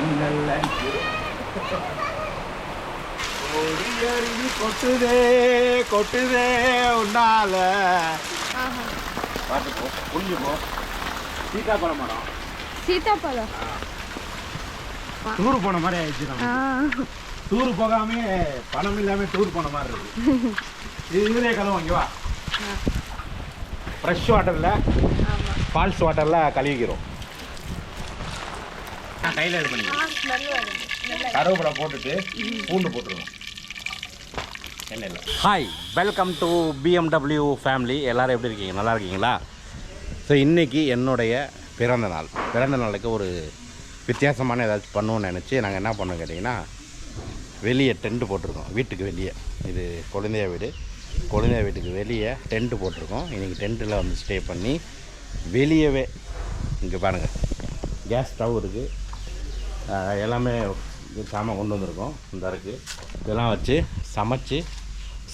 மின்னல் அருவி கொட்டுதே கொட்டுதே உன்னால. பார்த்து போ புரிஞ்சு போ. சீதாப்பழம் மரம் சீதாப்பழம்? டூர் போன மாதிரி ஆயிடுச்சு நம்ம டூர் போகாம பணம் இல்லாம டூர் போன மாதிரி இருக்கு. இது இதுலயே கதவு இங்க வா. ஃப்ரெஷ் வாட்டர்ல ஃபால்ஸ் வாட்டர்ல கழுவிக்கிறோம். கையில் இது பண்ணிக்கிறேன் கருவேப்பிலை போட்டுட்டு பூண்டு போட்டுருவோம் இல்லை hi welcome to BMW family எல்லோரும் எப்படி இருக்கீங்க? நல்லா இருக்கீங்களா? ஸோ இன்றைக்கி என்னுடைய பிறந்த நாள். பிறந்த நாளுக்கு ஒரு வித்தியாசமான ஏதாச்சும் பண்ணுவோம்னு நினச்சி நாங்கள் என்ன பண்ணோம் கேட்டிங்கன்னா வெளியே டென்ட்டு போட்டிருக்கோம். வீட்டுக்கு வெளியே. இது குழந்தைய வீடு. குழந்தைய வீட்டுக்கு வெளியே டென்ட்டு போட்டிருக்கோம். இன்றைக்கி டென்ட்டில் வந்து ஸ்டே பண்ணி வெளியவே இங்கே பாருங்கள் கேஸ் ஸ்டவ் இருக்குது எல்லாமே சாமான் கொண்டு வந்திருக்கோம். இந்த இருக்குது இதெல்லாம் வச்சு சமைச்சு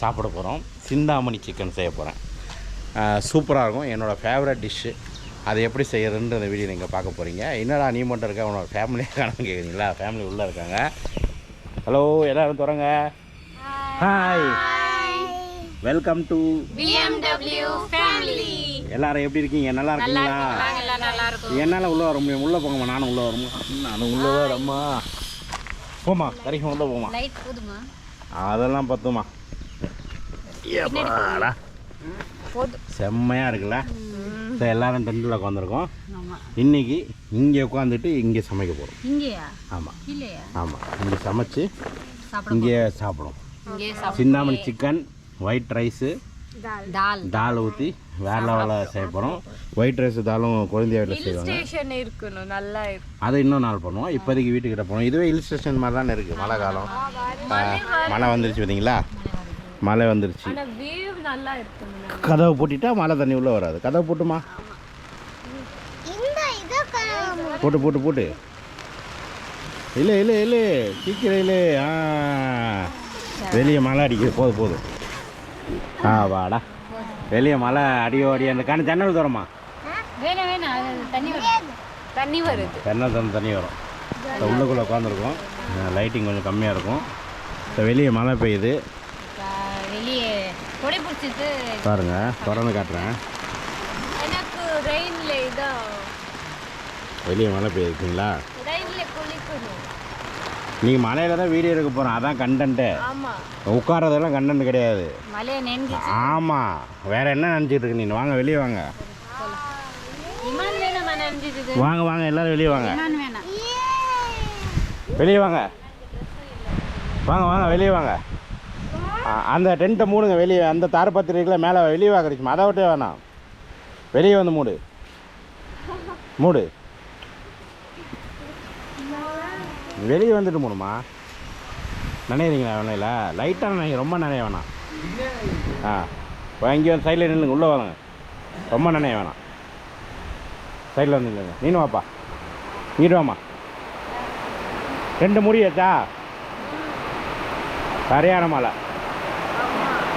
சாப்பிட போகிறோம் சிந்தாமணி சிக்கன் செய்ய போகிறேன் சூப்பராக இருக்கும். என்னோடய ஃபேவரட் டிஷ்ஷு அது எப்படி செய்யறதுன்ற இந்த வீடியோ நீங்கள் பார்க்க போகிறீங்க என்னடா நீ மட்டும் இருக்க? உன்னோட ஃபேமிலியாக காணும் கேட்குறீங்களா ஃபேமிலி உள்ளே இருக்காங்க. ஹலோ எல்லோரும் தொடங்க hi welcome to BMW family. எல்லாரும் எப்படி இருக்கீங்க? நல்லா இருக்கீங்களா? எல்லாம் நல்லா இருக்கும். என்னால் உள்ளே வர முடியும். உள்ளே போங்கம்மா நானும் உள்ளே வரமா நானும் உள்ளே வரம்மா. போம்மா. கரைக்கும் உள்ளே போமா அதெல்லாம் பத்துமா ஏப்பாடா செம்மையாக இருக்குல்ல? ஸோ எல்லாரும் டென்ட்டில் உட்காந்துருக்கோம் ஆமா. இன்னைக்கு இங்கே உட்காந்துட்டு இங்கே சமைக்க போகிறோம் இங்கேயா? ஆமாம் இல்லையா ஆமாம் இங்கே சமைச்சு இங்கே சாப்பிடும் சிந்தாமணி சிக்கன் ஒயிட் ரைஸு தால் தால் ஊற்றி வேற லெவலில் செய்ய போகிறோம் ஒயிட் ரைஸ் தாலும் குழந்தைய வீட்டில் செய்வாங்க. ஸ்டேஷன் இருக்கணும் நல்லா இருக்கும். அதை இன்னும் நாள் பண்ணுவோம். இப்போதைக்கு வீட்டுக்கிட்ட போகணும் இதுவே ஹில் ஸ்டேஷன் மாதிரி தானே இருக்குது மழை காலம். மழை வந்துருச்சு பார்த்தீங்களா? மழை வந்துருச்சு. ஆனா வியூ நல்லா இருக்கணும் கதவை பூட்டிட்டா மழை தண்ணி உள்ளே வராது. கதவை போட்டுமா? போட்டு போட்டு போட்டு. இல்லை இல்லை இல்லை. சீக்கிரம் இல்லை. ஆ. வெளியே மழை அடிக்குது. போதும் போதும் ஆ வாடா. வெளியே மழை அடியோ அடி அந்த கண்ணு ஜன்னல் தரமா வேணாம் வேணாம். தண்ணி வருது தண்ணி வருது. ஜன்னல் தண்ணி வரும். உள்ளுக்குள்ளே உட்காந்துருக்கோம் லைட்டிங் கொஞ்சம் கம்மியாக இருக்கும். இப்போ வெளியே மழை பெய்யுது. வெளியே கொடை பிடிச்சிட்டு பாருங்க திறந்து காட்டுறேன். எனக்கு ரெயின்ல இதான் வெளியே மழை பெய்யுதுங்களா? ரெயின்ல குளிக்கணும். நீங்கள் மலையில் தான் வீடியோ எடுக்க போகிறோம் அதான் கண்டென்ட்டு உட்காரதெல்லாம் கண்டென்ட் கிடையாது. ஆமாம் வேற என்ன நினச்சிட்டு இருக்கு நீ? வாங்க வெளியே வாங்க. வாங்க வாங்க எல்லாரும் வெளியே வாங்க. வெளியே வாங்க. வாங்க வாங்க வெளியே வாங்க. அந்த டென்ட்டை மூடுங்க வெளியே. அந்த தாரப்பத்திரி இருக்குல்ல மேலே வெளியே வாங்க கிடைக்குமா அதை விட்டே வேணாம். வெளியே வந்து மூடு. மூடு. வெளியே வந்துட்டு போகணுமா நினைக்கிறீங்களா வேணையில லைட்டாக நினைக்க ரொம்ப நினைய வேணாம். ஆ இங்கே வந்து சைடில் நில்லுங்க உள்ளே வாங்க. ரொம்ப நினைய வேணாம். சைடில் வந்து நில்லுங்க. நீனு வாப்பா. நீடுவாம்மா ரெண்டு முடியாச்சா சரியான மழை.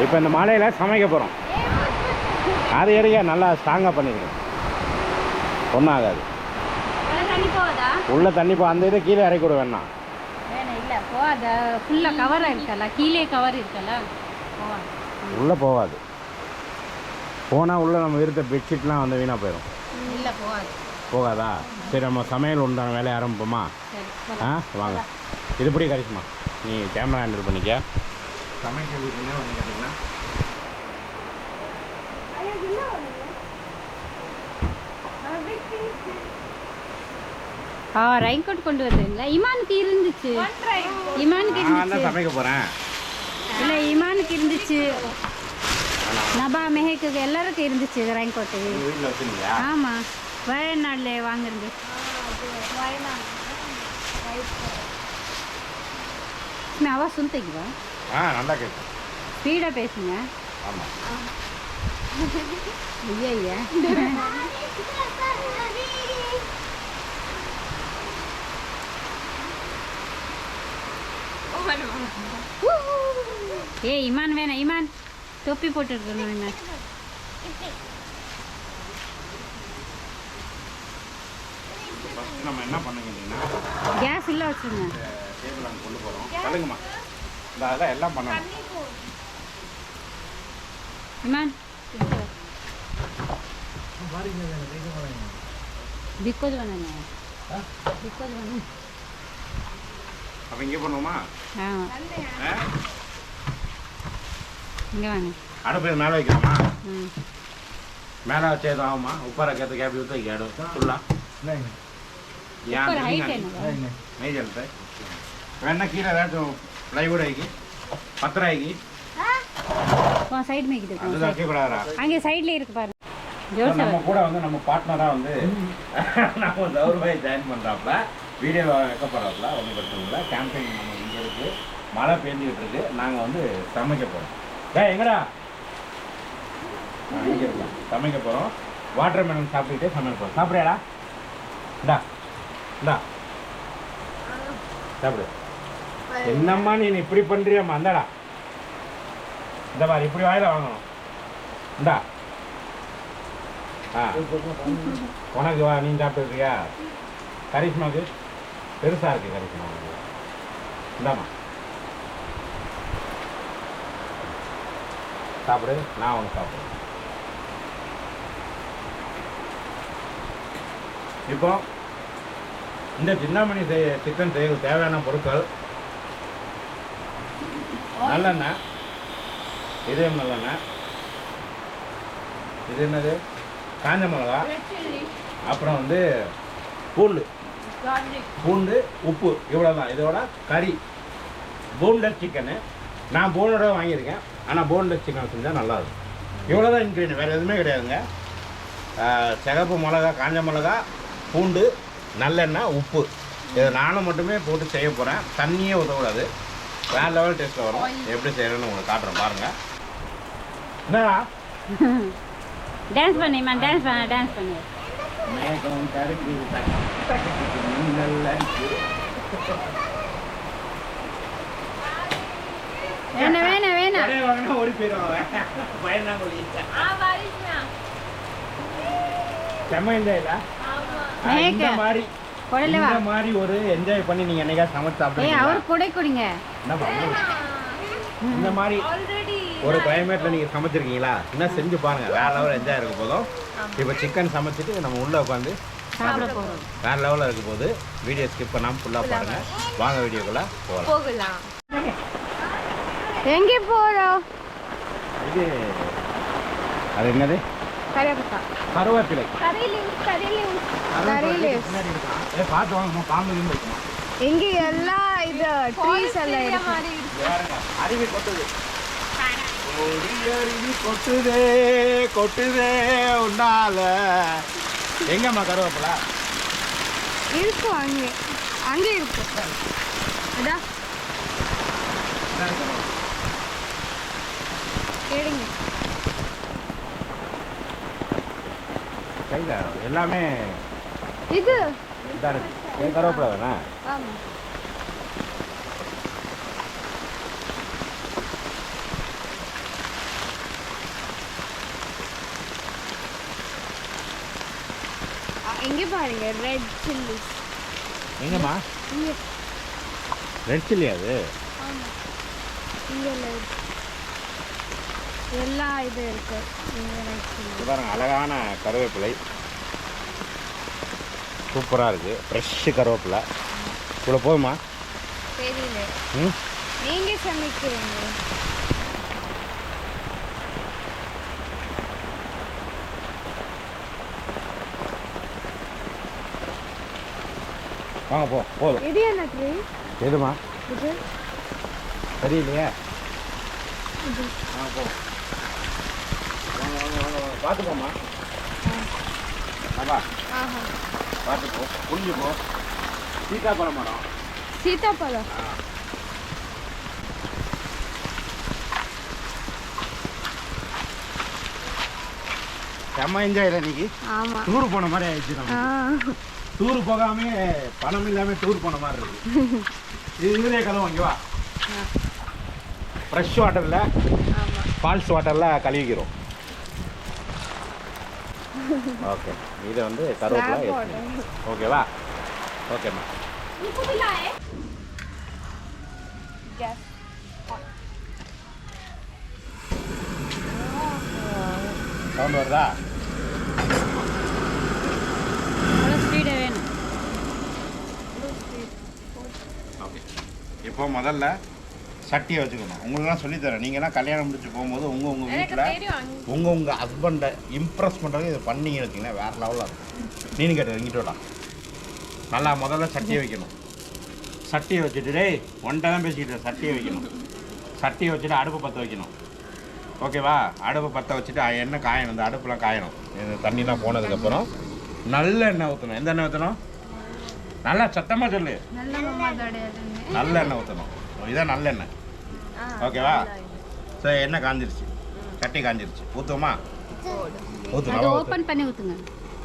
இப்போ இந்த மலையில் சமைக்க போகிறோம் அது எடுக்க நல்லா ஸ்ட்ராங்காக பண்ணிருக்கோம் ஒன்றும் ஆகாது. உள்ள தண்ணி போ அந்த இதை கீழே இறக்கி விட வேணாம் இல்லை ஃபுல்லாக கவர் இருக்கல கீழே கவர் இருக்கல. உள்ளே போகாது. போனால் உள்ளே நம்ம இருந்த பெட்ஷீட்லாம் வந்து வீணாக போயிடும் இல்லை போகாது. போகாதா? சரி நம்ம சமையல் உண்டான வேலையை ஆரம்பிப்போமா? சரி ஆ? வாங்க. இது இப்படி கிடைக்குமா நீ கேமரா ஹேண்டில் பண்ணிக்க. சமையல் வீட்டுல வந்து கேட்டிங்கன்னா ஆ ரெயின் கோட் கொண்டு வந்தீங்களா இமானுக்கு இருந்துச்சு. இமானுக்கு இருந்துச்சு. சமைக்க போகிறேன் இல்லை இமானுக்கு இருந்துச்சு. நபா மெஹேக்கு எல்லாருக்கும் இருந்துச்சு ரெயின் வச்சுருந்தீங்களா? ஆமாம் வயநாடில் வாங்கிருந்து அவா சுந்தீங்களா ஆ நல்லா கேட்கும் ஸ்பீடாக பேசுங்க. ஆமாம் ஐயா ஐயா ஏய் இமான் வேணாம் இமான். தொப்பி போட்டுருக்கணும் இமான். நம்ம என்ன பண்ணுங்கன்னா கேஸ் இல்லை வச்சுருங்க. டேபிள் அங்கே கொண்டு போகிறோம் சொல்லுங்கம்மா இந்த அதெல்லாம் எல்லாம் பண்ணணும். இமான். பிக்கோஜ் பண்ணாங்க பிக்கோஜ் பண்ணு அப்போ இங்கே பண்ணுவோமா? ஆ. ஆ? இங்கே வாங்க. அடுப்பு மேலே வைக்கலாமா? ம். மேலே வச்சு எதுவும் ஆகுமா? உப்பார கேத்து கேப்பி ஊற்ற கேடு ஹைட் என்ன? மேஜர் வேணா கீழே ஏதாச்சும் ப்ளைவுட் ஆகி உன் சைடு மேய்க்கிட்டு வைக்கக்கூடாதா அங்கே சைடில் இருக்கு பாருங்க ஜோசப். நம்ம கூட வந்து நம்ம பார்ட்னராக வந்து நம்ம கௌரவாய் ஜாயின் பண்ணுறாப்புல வீடியோவில் வைக்கப்படுறாப்புல ஒன்றும் பிரச்சனை இல்லை. கேம்பெயின் நம்ம இங்கே இருக்குது மழை பெஞ்சிக்கிட்டு இருக்கு. நாங்கள் வந்து சமைக்க போகிறோம் ஏ எங்கடா? இங்கே இருக்கலாம் சமைக்க போகிறோம் வாட்டர் மெலன் சாப்பிட்டுட்டே சமைக்க போகிறோம் சாப்பிட்றியாடா? இந்தா. இந்தா. சாப்பிடு. என்னம்மா நீ இப்படி பண்ணுறியம்மா அந்தாடா இந்த மாதிரி இப்படி வாயில வாங்கணும். இந்தா. ஆ. உனக்கு வா நீ சாப்பிட்டுருக்கியா கரிஷ்மாக்கு பெருசா இருக்கு கரிஷ்மா உனக்கு. இந்தாம்மா. சாப்பிடு நான் ஒன்று சாப்பிடுறேன். இப்போ இந்த சின்னமணி செய்ய சிக்கன் செய்ய தேவையான பொருட்கள் நல்லெண்ணெய் இதயம் நல்லெண்ணெய் இது என்னது? காஞ்ச மிளகா அப்புறம் வந்து பூண்டு. பூண்டு உப்பு இவ்வளோதான் இதோட கறி. Boneless chicken. நான் போனோட வாங்கியிருக்கேன். ஆனால் போன்லெஸ் சிக்கன் செஞ்சால் நல்லா இருக்கும் இவ்வளோ தான் இன்க்ரீடியன் வேறு எதுவுமே கிடையாதுங்க. சிகப்பு மிளகா காஞ்ச மிளகா பூண்டு நல்லெண்ணெய் உப்பு. இதை நானும் மட்டுமே போட்டு செய்ய போகிறேன் தண்ணியே உதக்கூடாது வேறு லெவல் டேஸ்ட்டில் வரும். எப்படி செய்யணும்னு உங்களுக்கு காட்டுறேன். பாருங்கள் என்னடா? டான்ஸ் பண்ணு இமான் டான்ஸ் பண்ண டான்ஸ் பண்ணு. தக்கு தக்கு மின்னல் ஓடி போயிடுவான். பயந்தாங்கோலி. செம்ம? ஆ, இந்த. மாதிரி குடல இந்த மாதிரி ஒரு என்ஜாய் பண்ணி நீங்க என்னைக்கா சமைச்சு ஏய் சாப்பிடுறீங்களா? அவர் குடை குடிங்க என்ன பண்ணுங்க? இந்த மாதிரி ஒரு கிளைமேட்ல நீங்க சமைச்சிருக்கீங்களா? இன்னும் செஞ்சு பாருங்க. வேற லெவல் என்ஜாய் இருக்க போதும். இப்போ சிக்கன் சமைச்சிட்டு நம்ம உள்ள உட்காந்து வேற லெவலில் இருக்க போது வீடியோ ஸ்கிப் பண்ணாமல் ஃபுல்லாக பாருங்க. வாங்க வீடியோக்குள்ள போகலாம். எங்கே போகிறோம் இது அது என்னது? கருவேப்பிலை. பார்த்து வாங்கம்மா பாம்பு இங்க எல்லா இது ட்ரீஸ் எல்லாம் அருவி கொட்டுது. கொட்டுதே கொட்டுதே உன்னால. எங்கம்மா கருவேப்பிலை? இருக்கும் அங்கே. அங்கே இருக்கும் அதான் கேளுங்க. கையில் எல்லாமே இது. இருக்கு கருவேப்பிலை தானே? ஆமா அ, இங்க பாருங்க ரெட் சில்லி எங்கம்மா? ரெட் சில்லி அது. எல்லா இது இருக்கு. பாருங்க அழகான கருவேப்பிலை. சூப்பராக இருக்குது ஃப்ரெஷ்ஷு கருவேப்பிலை. இவ்வளோ போதுமா? தெரியல. ம்? நீங்க சமைக்கிறீங்க. வாங்க போ போதும். இது என்ன ட்ரீ எதுமா? இது. தெரியலையே. வாங்க போ. வாங்க வாங்க வாங்க வாங்க. பார்த்து ஆஹா. பார்த்து போ புரிஞ்சு போ. சீத்தாப்பழம் மரம் சீதாப்பழம் செம்ம என்ஜாய் இன்னைக்கு. ஆமா. டூர் போன மாதிரி ஆயிடுச்சு நம்ம டூர் போகாம பணம் இல்லாம டூர் போன மாதிரி இருக்கு. இது இதுலயே கதவு இங்க வா. ஃப்ரெஷ் வாட்டர்ல ஃபால்ஸ் வாட்டர்ல கழுவிக்கிறோம். ஓகே இது வந்து கருவேப்பிலை. ஓகேவா ஓகேம்மா சவுண்ட் வருதா அவ்வளோ ஸ்பீடாக வேணும் ஓகே இப்போ முதல்ல சட்டியை வச்சுக்கணும். உங்களுக்குலாம் சொல்லித்தரேன் நீங்கள்லாம் கல்யாணம் முடிச்சு போகும்போது உங்கள் உங்கள் வீட்டில் உங்கள் உங்கள் ஹஸ்பண்டை இம்ப்ரெஸ் பண்ணுறது இதை பண்ணீங்கன்னு வச்சிங்கன்னா வேறு லெவலில் இருக்கும். நீனு கேட்டு இங்கிட்டு விடலாம் நல்லா முதல்ல சட்டியை வைக்கணும். சட்டியை வச்சுட்டு டேய் ஒன்றை தான் பேசிக்கிட்டு சட்டியை வைக்கணும். சட்டியை வச்சுட்டு அடுப்பு பற்ற வைக்கணும். ஓகேவா அடுப்பு பற்ற வச்சுட்டு எண்ணெய் காயணும். இந்த அடுப்புலாம் காயணும். இந்த தண்ணிலாம் போனதுக்கப்புறம் நல்ல எண்ணெய் ஊற்றணும் எந்த எண்ணெய் ஊற்றணும் நல்லா சத்தமாக சொல்லு. நல்ல நல்ல எண்ணெய் ஊற்றணும் இதான் நல்ல எண்ணெய். ஓகேவா? சரி எண்ணெய். காஞ்சிருச்சு. சட்டி காஞ்சிருச்சு. ஊற்றுவோமா ஊற்று ஓப்பன் பண்ணி ஊற்றுங்க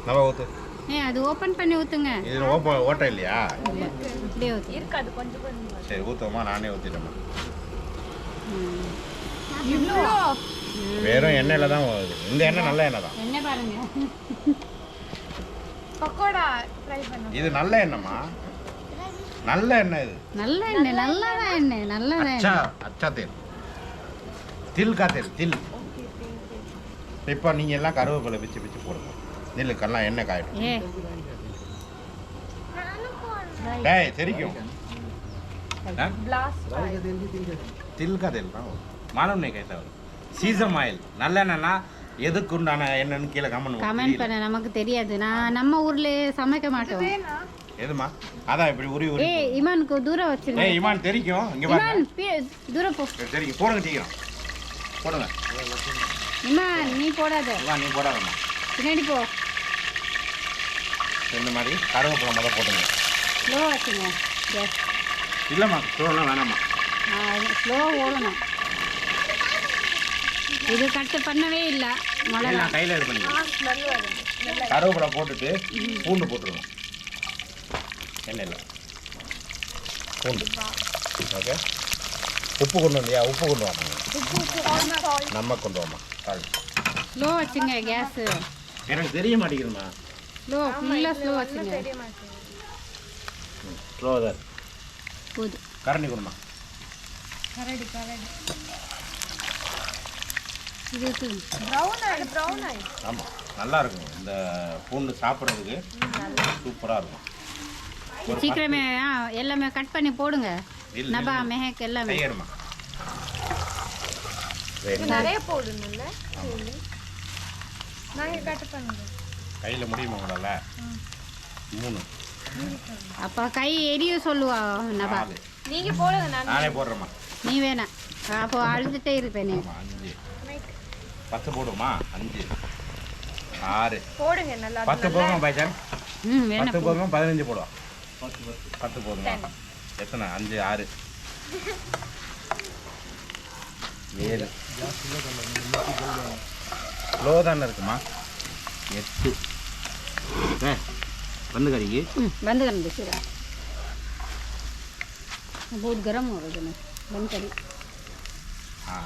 நவ ஊற்று ஏ அது ஓப்பன் பண்ணி ஊற்றுங்க இது ஓப்ப ஓட்டை இல்லையா? இல்லை இப்படியே ஊற்று இருக்காது கொஞ்சம் கொஞ்சம். சரி ஊற்றுவோமா நானே ஊற்றிட்டேம்மா இவ்வளோ வெறும் எண்ணெயில் தான் வருது. இந்த எண்ணெய் நல்ல எண்ணெய் தான். என்ன பாருங்க. பக்கோடா ட்ரை பண்ணு. இது நல்ல எண்ணெய்மா நல்ல எண்ணெய் இது. நல்ல எண்ணெய் நல்லதான் எண்ணெய் நல்லதான் அச்சா அச்சா தேல் தில் கா தேல் தில். இப்போ நீங்கள் எல்லாம் கருவேப்பிலை பிச்சு பிச்சு போடுங்க. நெல்லுக்கெல்லாம் எண்ணெய் காயட்டும் ஏ. டேய் தெரிக்கும். தில் கா தேல் தான் வரும். சீசம் ஆயில் நல்லெண்ணெய்னா எதுக்கு உண்டான எண்ணெய்னு கீழே கமெண்ட் கமெண்ட் பண்ண நமக்கு தெரியாது. நான் நம்ம ஊர்ல சமைக்க மாட்டோம். எதுமா அதான் இப்படி உரி உரி ஏய் இமானுக்கு தூரம் வச்சிருங்க. ஏய் இமான் தெரிக்கும் இங்க பாருங்க. இமான் தூரம் போ. தெரிக்கும் போடுங்க சீக்கிரம். போடுங்க. இமான் நீ போடாத. இமான் நீ போடாதம்மா. பின்னாடி போ. இந்த மாதிரி கருவேப்பிலை முதல் போட்டுங்க. ஸ்லோ வச்சுங்க. கேஸ் இல்லைம்மா ஸ்லோலாம் வேணாம்மா. ஸ்லோ ஓடணும். இது கட்டு பண்ணவே இல்லை மிளகா. நான் கையில் இது வருது கருவேப்பிலை போட்டுட்டு பூண்டு போட்டுருவோம் எண்ணெயில் பூண்டு ஓகே உப்பு கொண்டு வந்தியா உப்பு கொண்டு வாங்க நம்ம கொண்டு வாமா ஸ்லோ வச்சுங்க கேஸு எனக்கு தெரிய மாட்டேங்குதுமா ஸ்லோ ஃபுல்லாக ஸ்லோ வச்சுங்க ஸ்லோ தான் போதும் கரண்டி கொடுமா கரடி கரடி ஆமாம் நல்லா இருக்கும் இந்த பூண்டு சாப்பிட்றதுக்கு சூப்பராக இருக்கும் சீக்கிரமே ஆ எல்லாமே கட் பண்ணி போடுங்க. இல்ல, நபா. மெஹக் எல்லாமே. நிறைய போடணும்ல? நாங்க கட் பண்ணுறோம் கையில் முடியுமா உங்களால்? மூணு. அப்போ கை எரிய சொல்லுவா நபா. நீங்க போடுங்க நான் நானே போடுறேம்மா. நீ வேணாம் அப்போ அழுதுட்டே இருப்பேன் நீ. அஞ்சு. பத்து போடுமா அஞ்சு. ஆறு. போடுங்க நல்லா பத்து போதுமா பைசான் ம் வேணாம் பத்து போதுமா பதினஞ்சு போடுவா பத்து போதுமா எத்தனை அஞ்சு ஆறு ஏழு ஸ்லோ தானே இருக்குமா எட்டு ஏ வந்து கறிக்கு हम्म, बंद कर दे फिर बहुत गर्म हो गया ना बंद करी ஆ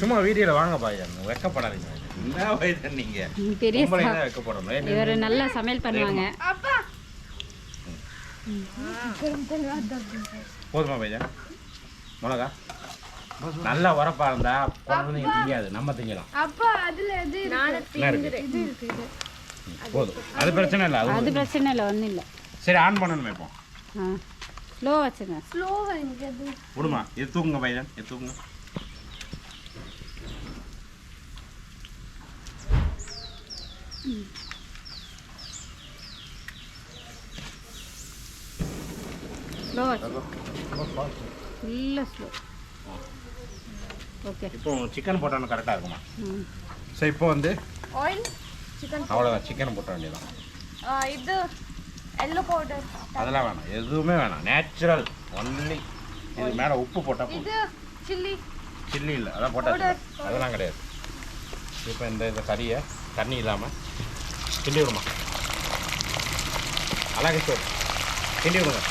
சும்மா வீடியோவில் வாங்க பாய்ஜான் வெக்கப்படாதீங்க என்ன வயது நீங்கள் ம், பெரிய பொம்பளை சா- தான் வெக்கப்படணும் ஏன் இவர் நல்லா சமையல் பண்ணுவாங்க அப்பா போதுமா பையன்? மிளகா? நல்லா உரப்பா இருந்தா குழந்தைங்க திங்காது. நம்ம திங்கலாம். அப்பா அதுல இது இது இருக்கு போதும். அது பிரச்சனை இல்லை அது அது பிரச்சனை இல்லை ஒன்றும் இல்லை. சரி ஆன் பண்ணணும் இப்போ. ஸ்லோ வச்சுங்க. ஸ்லோவா விடுமா இது தூக்குங்க பையன் இது தூக்குங்க. ஸ்லோ வச்சு ஃபுல்லாக ஸ்லோ ஓகே இப்போ சிக்கன் போட்டாலும் கரெக்டாக இருக்குமா? சரி இப்போ வந்து ஆயில் சிக்கன் அவ்வளோதான் சிக்கன் போட்ட வேண்டியதான் இது எல்லோ பவுடர் அதெல்லாம் வேணாம். எதுவுமே வேணாம். நேச்சுரல் ஒன்லி இது மேலே உப்பு போட்டால் போதும். இது சில்லி சில்லி இல்லை. அதான் போட்டாச்சு அதெல்லாம் கிடையாது. இப்போ இந்த இந்த கறியை தண்ணி இல்லாமல் கிண்டி விடுமா? அழகு சோறு. கிண்டி விடுங்க.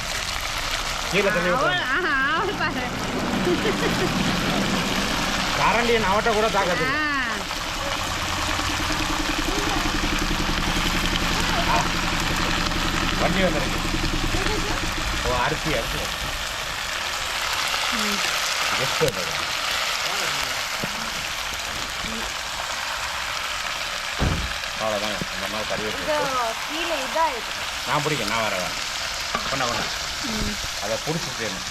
கரண்டியை நவட்ட கூட தாக்காது. ஆ. வண்டி வந்துருக்கு அரிசி அரிசி Just ஒரு தடவை. அவ்வளோதாங்க இந்த மாதிரி கறி நான் பிடிக்கும் நான் வரேன் பண்ண பண்ண. அதை பிடிச்சி செய்யணும்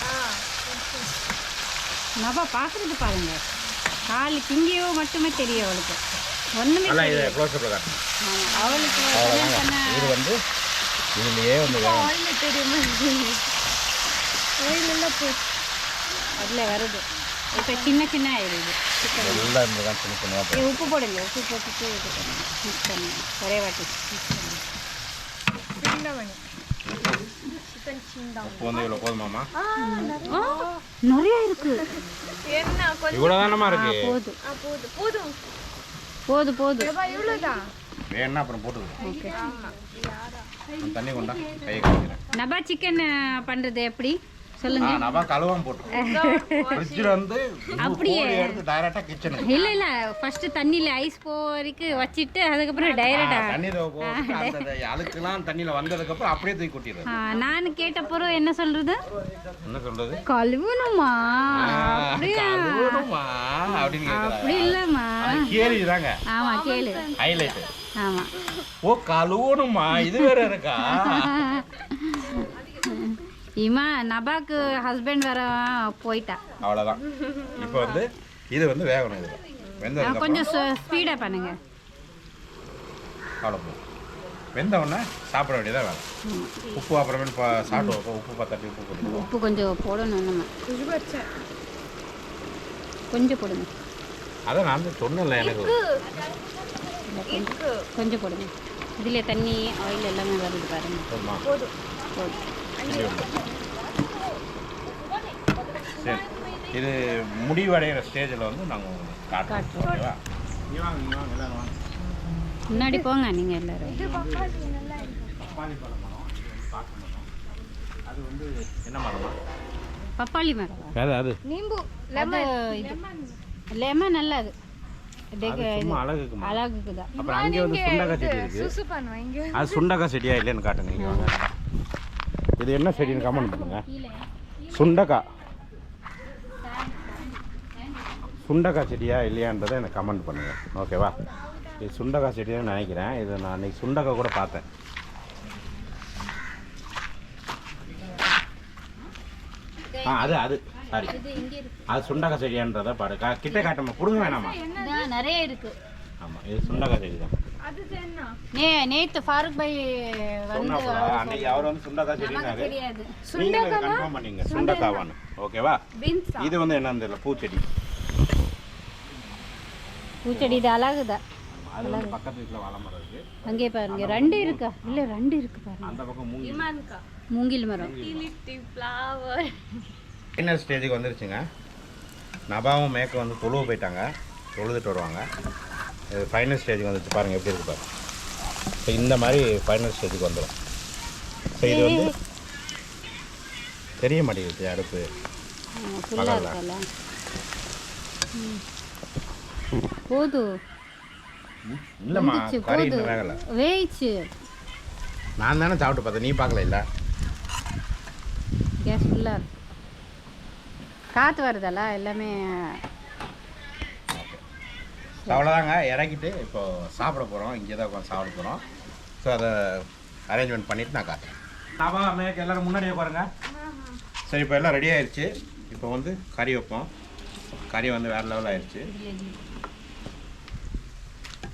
நபா பார்க்குறது பாருங்க. கால் திங்கியோ மட்டுமே தெரியும் அவளுக்கு. ஒன்றுமே அவளுக்கு இது வந்து இதுலேயே வந்து தெரியுமா அதில் வருது. இப்போ சின்ன சின்ன ஆயிடுது எல்லாம் சின்ன இது உப்பு போடுங்க. உப்பு போட்டுட்டு இது பண்ணுங்க. மிக்ஸ் பண்ணுங்க. ஒரே வாட்டி. மிக்ஸ் பண்ணுங்க நிறைய. இருக்கு. என்ன கொஞ்சம் இவ்வளோ தானம்மா இருக்கு? போதும் போதும் போதும் போதும் போதும் ஏப்பா இவ்வளோதான் வேணா அப்புறம் போட்டுக்கலாம் ஓகே. தண்ணி கொண்டா கையை கழிக்கிறேன் நபா சிக்கன் பண்ணுறது எப்படி? சொல்லுங்க. நபா கழுவாம போட்டுருக்கோம் ஃப்ரிட்ஜில் வந்து அப்படியே. எடுத்து டைரெக்டாக கிச்சனுக்கு இல்ல இல்ல. ஃபர்ஸ்ட் தண்ணியில ஐஸ் போரிக்கு வச்சிட்டு அதுக்கப்புறம் டைரக்டா தண்ணியில் அழுக்கெல்லாம் தண்ணியில் வந்ததுக்கப்புறம் அப்படியே தூக்கி கொட்டிடுறது. நான் கேட்டப்பறம் என்ன சொல்றது? என்ன சொல்றது? கழுவணுமா? அப்படியா? அப்படி இல்லம்மா. கேள்விதாங்க ஆமா கேளு. ஹைலைட்டு ஆமா. ஓ கழுவணுமா? இது வேற இருக்கா? இமா நபாக்கு ஹஸ்பண்ட் வர போயிட்டா. அவ்வளோதான் இப்போ வந்து இது வந்து வேகணும் இது வெந்ததுக்கு கொஞ்சம் ஸ்பீடா பண்ணுங்க. அவ்வளோ போதும். வெந்த உடனே சாப்பிட வேண்டியதாக வேலை உப்பு அப்புறமேல் பா சாப்பிட்டு. உப்பு பத்தாட்டி உப்பு போட்டுருவோம் உப்பு கொஞ்சம் போடணும் நம்ம. கொஞ்சம் போடுங்க. அதை நான் வந்து சொன்னேன்ல எனக்கு. கொஞ்சம் போடுங்க. இதுல தண்ணி ஆயில் எல்லாமே வருது பாருங்க. போதுமா. போதும். சரி இது முடிவடைகிற ஸ்டேஜில் வந்து நாங்கள் உங்களுக்கு காட்டுறோம் காட்டுறோம். ஓகேவா? நீ வாங்க நீ வாங்க எல்லாரும் வாங்க. முன்னாடி போங்க நீங்க எல்லாரும். இது பப்பாளி நல்லா இருக்கு. பப்பாளி பழம் மரம் இது வந்து பாக்கு மரம் அது வந்து என்ன மரமா? பப்பாளி மரம்? அது. அது நிம்பு லெமன் அது அழகுக்கு. அழகுக்கு தான் அப்புறம் அங்கே வந்து சுண்டக்காய் செடி இருக்கு. அது சுண்டக்காய் செடியா இல்லைன்னு காட்டுங்க இங்கே வாங்க. இது என்ன செடின்னு கமெண்ட் பண்ணுங்க. சுண்டக்காய். சுண்டக்காய் செடியா இல்லையான்றதை எனக்கு கமெண்ட் பண்ணுங்க. ஓகேவா இது சுண்டக்காய் செடின்னு நினைக்கிறேன். இது நான் அன்னைக்கு சுண்டக்காய் கூட பார்த்தேன். ஆ அது அது. சாரி அது சுண்டக்காய் செடியான்றதை பாரு கிட்ட காட்டமா? கொடுங்க வேணாமா? நிறைய இருக்கு. ஆமாம் இது சுண்டக்காய் செடி தான் நே நேத்து ஃபாரூக் பாய் வந்து அன்னைக்கு அவர் வந்து சுண்டக்காய் செடினாரு தெரியாது. நீங்களும் கன்ஃபார்ம் பண்ணீங்க. சுண்டக்காவான்னு. ஓகேவா? இது வந்து என்னன்னு தெரியல. பூச்செடி. பூச்செடி இது அழகுதான் அது வந்து பக்கத்து வீட்டில் வாழை மரம் இருக்கு அங்கே பாருங்க ரெண்டு இருக்கா? இல்ல ரெண்டு இருக்கு பாருங்க அந்த பக்கம் மூங்கி இமான்கா. மூங்கில் மரம். ஃப்ளவர் ஃபைனல் ஸ்டேஜுக்கு வந்துருச்சுங்க? நபாவும் மேக்க வந்து தொழுவ போயிட்டாங்க. தொழுதுட்டு வருவாங்க. இது ஃபைனல் ஸ்டேஜுக்கு வந்துருச்சு பாருங்கள் எப்படி இருக்கு பாருங்க ஸோ இந்த மாதிரி ஃபைனல் ஸ்டேஜுக்கு வந்துடும் ஸோ இது வந்து தெரிய மாட்டேங்குது அடுப்பு. போதும் இல்லைம்மா வந்துச்சு, கறி வேகலை. வேயிச்சு. நான் தானே சாப்பிட்டு பார்த்தேன் நீ பார்க்கல இல்லை? கேஸ் ஃபுல்லா இருக்கு. காத்து வருதல்ல எல்லாமே அவ்வளோதாங்க இறக்கிட்டு இப்போ சாப்பிட போகிறோம் இங்கே தான் உட்காந்து சாப்பிட போகிறோம் ஸோ அதை அரேஞ்ச்மெண்ட் பண்ணிவிட்டு நான் காட்டுறேன். நாபா மேற்கு எல்லோரும் முன்னாடியே பாருங்க சரி இப்போ எல்லாம் ரெடி ஆயிடுச்சு இப்போ வந்து கறி வைப்போம். கறி வந்து வேறு லெவல் ஆயிடுச்சு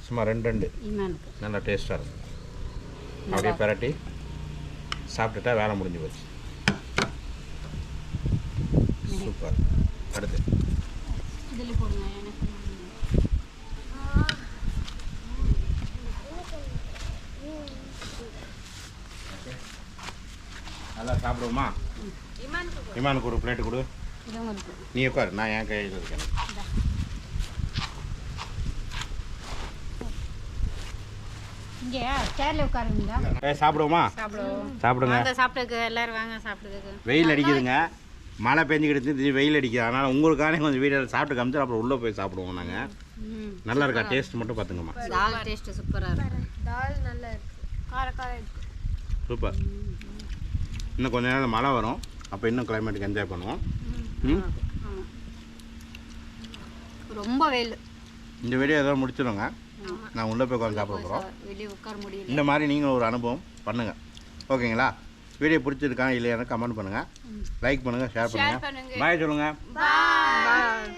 சும்மா ரெண்டு ரெண்டு. நல்லா டேஸ்ட்டாக இருக்கும். அப்படியே பிரட்டி சாப்பிட்டுட்டா வேலை முடிஞ்சு போச்சு. சூப்பர். அடுத்து இதில் போடுங்க எனக்கு நல்லா சாப்பிடுவோமா? இமானுக்கு ஒரு பிளேட்டு கொடு. நீ உட்காரு நான் என் கையில் இருக்கேன் சாப்பிடுவோமா? சாப்பிடுங்க. வாங்க சாப்பிட்டுக்கு எல்லாரும் வாங்க சாப்பிட்டுக்கு வெயில் அடிக்குதுங்க. மழை பெஞ்சுக்கிட்டு திடீர்னு வெயில் அடிக்குது. அதனால் உங்களுக்கானே கொஞ்சம் வீடியோவில் சாப்பிட்டு காமிச்சு அப்புறம் உள்ளே போய் சாப்பிடுவோம் நாங்கள் நல்லா இருக்கா? டேஸ்ட் மட்டும் பார்த்துங்கம்மா டேஸ்ட் சூப்பராக இருக்கும் தால் நல்லா இருக்கு. கார கார இருக்கு சூப்பர் இன்னும் கொஞ்ச நேரம் மழை வரும். அப்போ இன்னும் கிளைமேட்டுக்கு என்ஜாய் பண்ணுவோம். ம் ரொம்ப வெயில். இந்த வீடியோ ஏதோ முடிச்சிடுங்க. நான் உள்ளே போய் உட்காந்து சாப்பிட போகிறோம் வெளியே உட்கார முடியல. இந்த மாதிரி நீங்களும் ஒரு அனுபவம் பண்ணுங்கள் ஓகேங்களா? வீடியோ பிடிச்சிருக்கா இல்லையானு கமெண்ட் பண்ணுங்கள் லைக் பண்ணுங்கள் ஷேர் பண்ணுங்கள் பாய் சொல்லுங்கள்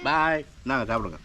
பாய் நாங்கள் சாப்பிடுங்க.